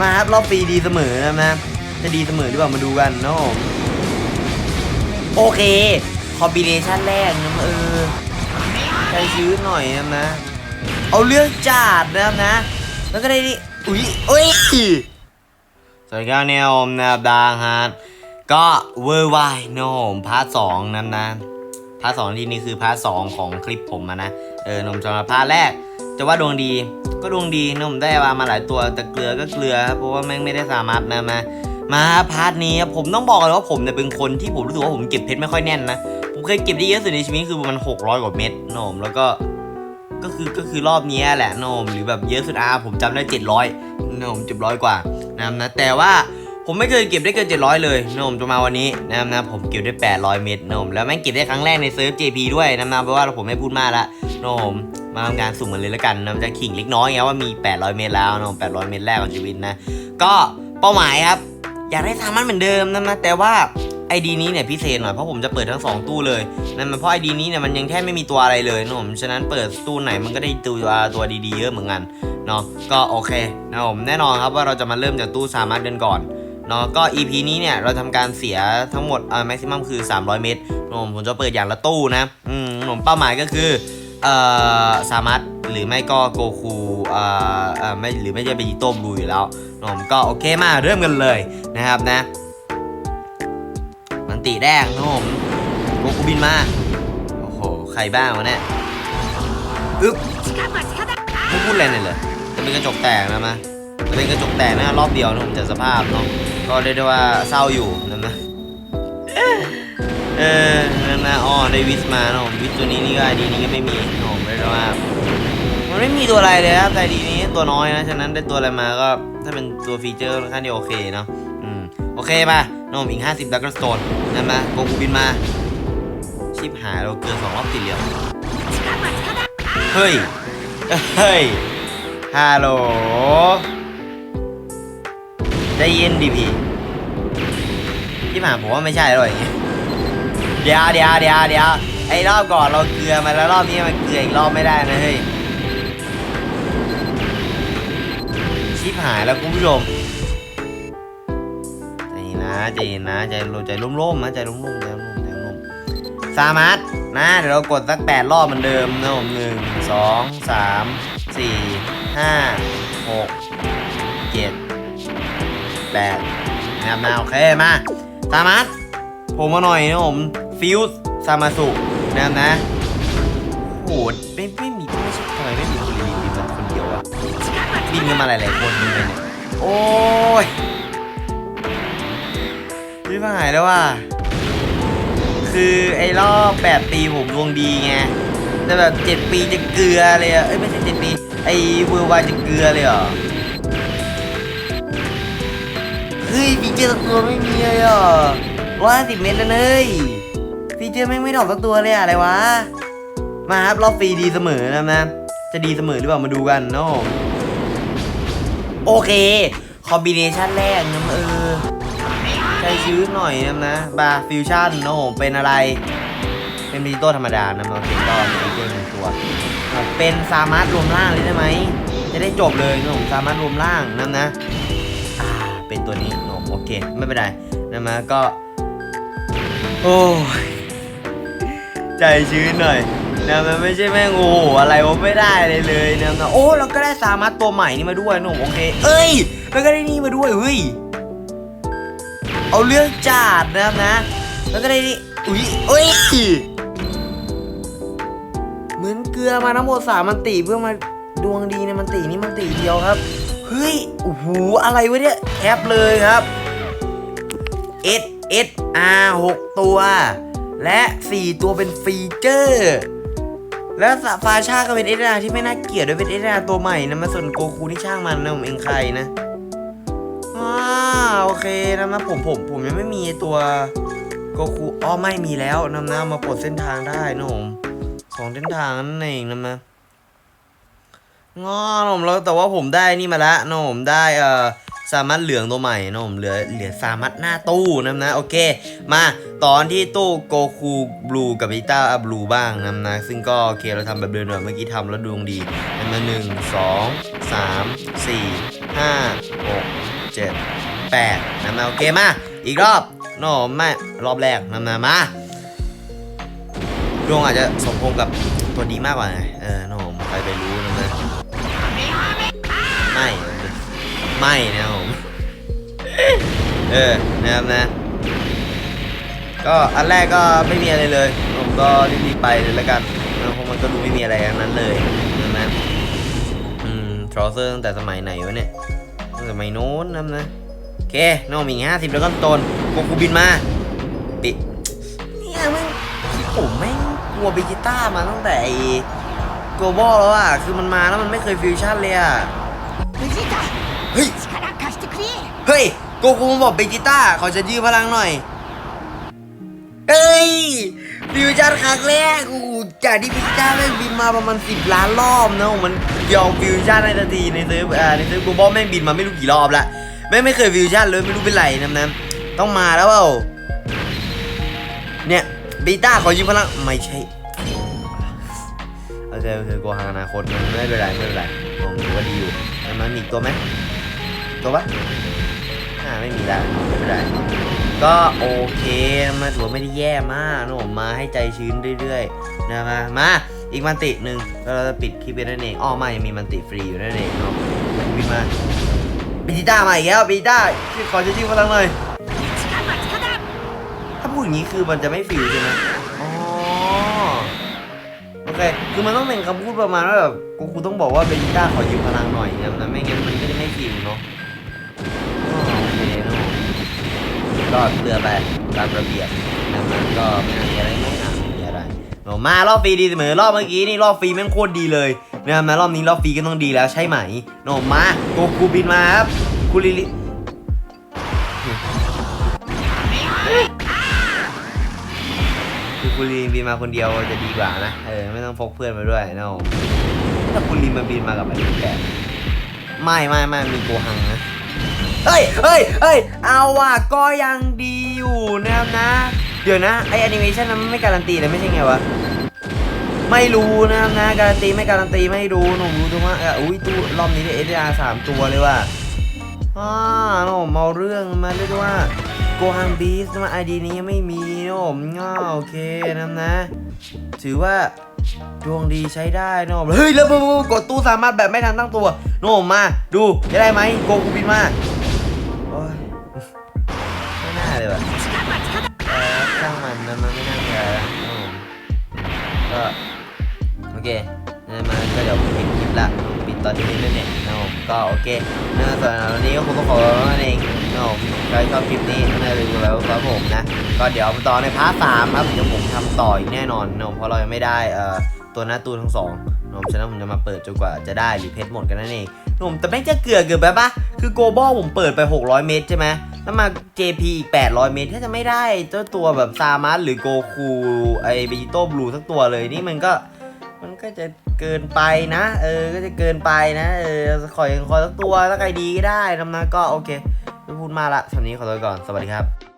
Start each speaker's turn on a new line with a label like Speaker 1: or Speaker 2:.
Speaker 1: มาครับรอบฟรีดีเสมอนะนะจะดีเสมอหรือเปล่ามาดูกันนะผมโอเค คอมบิเนชันแรกนะเออใจชื้นหน่อยนะนะ เอาเรื่องจัดนะครับนะ แล้วก็ได้นี่อุ้ยเอ้ยสวัสดีครับเนี่ยผมนะครับดางฮาร์ดก็เวอร์ไวนะผมพาร์ทสองนั้นะพาร์ทสองที่นี่คือพาร์ทสองของคลิปผมนะเออนมสำหรับพาร์ทแรก จะว่าดวงดีก็ดวงดีนมได้มามาหลายตัวแต่เกลือก็เกลือเพราะว่าแม่งไม่ได้สามารถนะมามาพาร์ทนี้ผมต้องบอกเลยว่าผมเนี่ยเป็นคนที่ผมรู้สึกว่าผมเก็บเพชรไม่ค่อยแน่นนะผมเคยเก็บได้เยอะสุดในชีวิตคือประมาณ600 กว่าเม็ดนะผมแล้วก็ก็คือก็คือรอบนี้แหละนมหรือแบบเยอะสุดอาผมจำได้ 700นะผม700กว่านะนะแต่ว่าผมไม่เคยเก็บได้เกิน700 เลยนมจะมาวันนี้นะนะผมเก็บได้ 800 เม็ดนมแล้วแม่งเก็บได้ครั้งแรกในเซิร์ฟ JP ด้วยนะนะเพราะว่าผมไม่พูดมากละนม มาทำงานสุ่มกันเลยแล้วกันนะจะขิงเล็กน้อยไงว่ามี 800 เม็ดแล้วนะ800 เม็ดแรกของชีวิตนะ ก็เป้าหมายครับ อยากได้สามันเหมือนเดิมนะนะแต่ว่าไอดีนี้เนี่ยพิเศษหน่อยเพราะผมจะเปิดทั้งสองตู้เลยนั่นมันเพราะไอดีนี้เนี่ยมันยังแทบไม่มีตัวอะไรเลยนะผมฉะนั้นเปิดตู้ไหนมันก็ได้ตัวตัวดีๆเยอะเหมือนกันเนาะก็โอเคนะผมแน่นอนครับว่าเราจะมาเริ่มจากตู้สามัดกันก่อนเนาะก็ EP นี้เนี่ยเราทำการเสียทั้งหมดอ่าแม็กซิมัมคือ 300 เมตรนะผมผมจะเปิดอย่างละตู้นะอืมผมเป้าหมายก็คือ เอ่อสามัดหรือไม่ก็โกคูอ่าอ่าไม่หรือไม่จะเป็นอีโต้บลูอยู่แล้วนะผมก็โอเคมาเริ่มกันเลยนะครับนะ มันติแดงนะผมโกคูบินมาโอ้โหใครบ้างวะเนี่ยอึ๊บไม่พูดอะไรเลยเหรอจะเป็นกระจกแตกนะมะจะเป็นกระจกแตกนะรอบเดียวนะผมจะสภาพเนาะก็เรียกได้ว่าเศร้าอยู่ เออนั่นนะอ๋อได้วิสมานะผมวิสตัวนี้นี่ก็ไอดีนี้ก็ไม่มีนะผมเรียกได้ว่ามันไม่มีตัวอะไรเลยครับแต่ไอดีนี้ตัวน้อยนะฉะนั้นได้ตัวอะไรมาก็ถ้าเป็นตัวฟีเจอร์ค่อนข้างที่โอเคเนาะอืมโอเคมาน้องอีก 50ดักกสโตนนั่นมาโกกูบินมา ชิปหายเราเกินสองรอบติดเหลียวเฮ้ยเฮ้ยฮัลโหลได้ยินดิพี่ที่ผ่านผมว่าไม่ใช่หรอกอย่างเงี้ย เดี๋ยวเดี๋ยวเดี๋ยวเดี๋ยวไอ้รอบก่อนเราเกลือมาแล้วรอบนี้มันเกลืออีกรอบไม่ได้นะเฮ้ยชิปหายแล้วคุณผู้ชมใจเย็นนะใจเย็นนะใจใจร่มๆนะใจร่มๆใจร่มๆใจร่มๆสามัดนะเดี๋ยวเรากดสักแปดรอบเหมือนเดิมนะผมหนึ่งสองสามสี่ห้าหกเจ็ดแปดนะครับนะโอเคมาสามัดผมมาหน่อยนะผม ฟิวส์ซามาสุนะครับนะโหดไม่ไม่มีไม่ใช่ทำไมไม่มีคนรีวิวมันคนเดียวอะบินกันมาหลายๆคนเลยเนี่ยโอ้ยพี่หายแล้วว่าคือไอ้รอบแปดปีผมดวงดีไงแต่แบบเจ็ดปีจะเกลือเลยอะเอ้ยไม่ใช่เจ็ดปีไอ้เวอร์วายจะเกลือเลยเหรอเฮ้ยฟีเจอร์สักตัวไม่มีเลยอะร้อยสิเมตรแล้วเนย ฟีเจอร์แม่งไม่ดอกสักตัวเลยอะอะไรวะ มาครับรอบฟรีดีเสมอนะนะจะดีเสมอหรือเปล่ามาดูกันเนาะโอเค คอมบิเนชันแรกนะเออใจชื้นหน่อยนะนะบาฟิวชั่นโอ้โหเป็นอะไร เป็นดิจิตอลธรรมดานะมันเป็นก็เป็นเกมหนึ่งตัวอะเป็นสามารถรวมร่างเลยได้ไหม จะได้จบเลยนะผมสามารถรวมร่างนั่นนะอ่าเป็นตัวนี้นะโอเค ไม่เป็นไรนะมาก็ โอ้ย ใจชื้นหน่อยนะมันไม่ใช่แม่งโอ้อะไรวะไม่ได้เลยเลยนะนะโอ้เราก็ได้สามารถตัวใหม่นี่มาด้วยหนะผมโอเค เอ้ยแล้วก็ได้นี่มาด้วยเฮ้ยเอาเรื่องจัดนะครับนะ แล้วก็ได้นี่อุ้ยเอ้ยเหมือนเกลือมาทั้งหมดสามมันติเพื่อมาดวงดีในมันตินี่มันติเดียวครับเฮ้ยโอ้โหอะไรวะเนี่ยแคปเลยครับ S S R 6ตัว และ 4 ตัวเป็นฟีเจอร์ แล้วฟาชาก็เป็น S R ที่ไม่น่าเกลียดด้วยเป็น S R ตัวใหม่นะมาส่วนโกคูที่ช่างมันนะผมเองใครนะอ่าโอเคนะนะผมผมผมยังไม่มีตัวโกคูอ้อไม่มีแล้วนำน้ามาปลดเส้นทางได้นะผมสองเส้นทางนั่นเองนะมะงอนผมแล้วแต่ว่าผมได้นี่มาล้วนะผมได้เอ่อ สามารถเหลืองตัวใหม่นะผมเหลือเหลือสามารถหน้าตู้นะนะโอเค มาตอนที่ตู้โกคูบลูกับวิต้าบลูบ้างนะนะซึ่งก็โอเคเราทำแบบเดิมแบบเมื่อกี้ทำแล้วดวงดีนะมาหนึ่งสองสามสี่ห้าหกเจ็ดแปดนะมาโอเคมาอีกรอบโน้ไม่รอบแรกนะมามาดวงอาจจะสมพงกับตัวดีมากกว่าไงเออน้มใครไปรู้นะมาไม่ไม่นะ เออนะครับนะ ก็อันแรกก็ไม่มีอะไรเลย ผมก็รีบๆไปเลยละกันเพราะมันก็ดูไม่มีอะไรอันนั้นเลยนะนะอืมทรอเซอร์ตั้งแต่สมัยไหนวะเนี่ยตั้งแต่สมัยโน้นนะนะโอเคน้องมีห้าสิบแล้วก็ตนโกกูบินมาปิเนี่ยมึงที่ผมแม่งกลัวเบจิต้ามาตั้งแต่ไอ้โกลบอลแล้วอะคือมันมาแล้วมันไม่เคยฟิวชั่นเลยอะเฮ้ยเฮ้ย โกกูมาบอกเบจิต้าเขาจะยื้อพลังหน่อย เอ้ยฟิวชั่นครั้งแรกโอ้โหจากที่เบจิต้าแม่งบินมาประมาณสิบล้านรอบนะมันยอมฟิวชั่นในนาทีในเซิร์ฟอ่าในเซิร์ฟกูบอกแม่งบินมาไม่รู้กี่รอบละแม่งไม่เคยฟิวชั่นเลยไม่รู้เป็นไรนะนะต้องมาแล้วเปล่าเนี่ยเบจิต้าขอยืมพลังไม่ใช่โอเคโอเคกูหางอนาคตไม่เป็นไรไม่เป็นไรผมถือว่าดีอยู่มันมีตัวไหมตัวปะ ไม่มีแล้วไม่เป็นไรก็โอเคมาถือว่าไม่ได้แย่มากนะผมมาให้ใจชื้นเรื่อยๆนะมามาอีกมันติหนึ่งแล้วเราจะปิดคลิปไปนั่นเองอ๋อมายังมีมันติฟรีอยู่นั่นเองเนาะวิ่งมาปีต้ามาอีกแล้วปีต้าขอจะจิ้มพลังเลยถ้าพูดอย่างนี้คือมันจะไม่ฟิลใช่ไหมโอเคคือมันต้องเป็นคำพูดประมาณว่าแบบกูกูต้องบอกว่าเบนต้าขอยืมพลังหน่อยนะไม่งั้นมันก็จะไม่ฟิลเนาะ ก็เรือไปตามระเบียบนะมันก็ไม่มีอะไรไม่หนาไม่มีอะไรโหมารอบฟรีดีเสมอรอบเมื่อกี้นี่รอบฟรีแม่งโคตรดีเลยนะมารอบนี้รอบฟรีก็ต้องดีแล้วใช่ไหมโหนมาโกคูบินมาครับคูลิลิคือคูลิลิบินมาคนเดียวจะดีกว่านะเออไม่ต้องพกเพื่อนมาด้วยนะถ้าคูลินมาบินมากับอะไรแกไม่ไม่ไม่มีโกหังนะ เฮ้ยเฮ้ยเฮ้ยเอาว่ะก็ยังดีอยู่นะครับนะ เดี๋ยวนะไอแอนิเมชันนั้นมันไม่การันตีเลยไม่ใช่ไงวะไม่รู้นะครับนะการันตีไม่การันตีไม่รู้หนุ่มรู้ตรงว่าอุ้ยตู้รอบนี้เนี่ยเอสอาสามตัวเลยว่ะอ่าหนุ่มาเรื่องมาเรียกได้ว่าโกฮังบีสมาไอดีนี้ไม่มีนะผมง่าโอเคนะนะ ถือว่าดวงดีใช้ได้นะผมเฮ้ยแล้วกดตู้สามารถแบบไม่ทันตั้งตัวโน่มมาดูจะได้ไหมโกกูบินมา เคนะมันก็เดี๋ยวปิดคลิปละปิดตอนนี้เลยเนี่ยนะผมก็โอเคนะส่วนวันนี้ก็คงต้องขอตัวนั่นเองนะผมใครชอบคลิปนี้น่าจะดูแล้วครับผมนะ ก็เดี๋ยวมาต่อในพาร์ทสามครับเดี๋ยวผมทำต่ออีกแน่นอนนะผมเพราะเรายังไม่ได้เอ่อตัวหน้าตูนทั้งสองนะผมฉะนั้นผมจะมาเปิดจนกว่าจะได้หรือเพชรหมดกันนั่นเองนะผมแต่แม่งจะเกลือเกือบแบบปะคือโกลบอลผมเปิดไป 600 เมตรใช่ไหมแล้วมา JP อีก 800 เมตรถ้าจะไม่ได้เจ้าตัวแบบซามัสหรือโกคูไอเบจิโต้บลูสักตัวเลยนี่มันก็ มันก็จะเกินไปนะ เออ ก็จะเกินไปนะ เออ ขอยังขอสักตัวสักไอดีก็ได้ทำนะก็โอเคไม่พูดมาละสำนี้ขอตัวก่อน สวัสดีครับ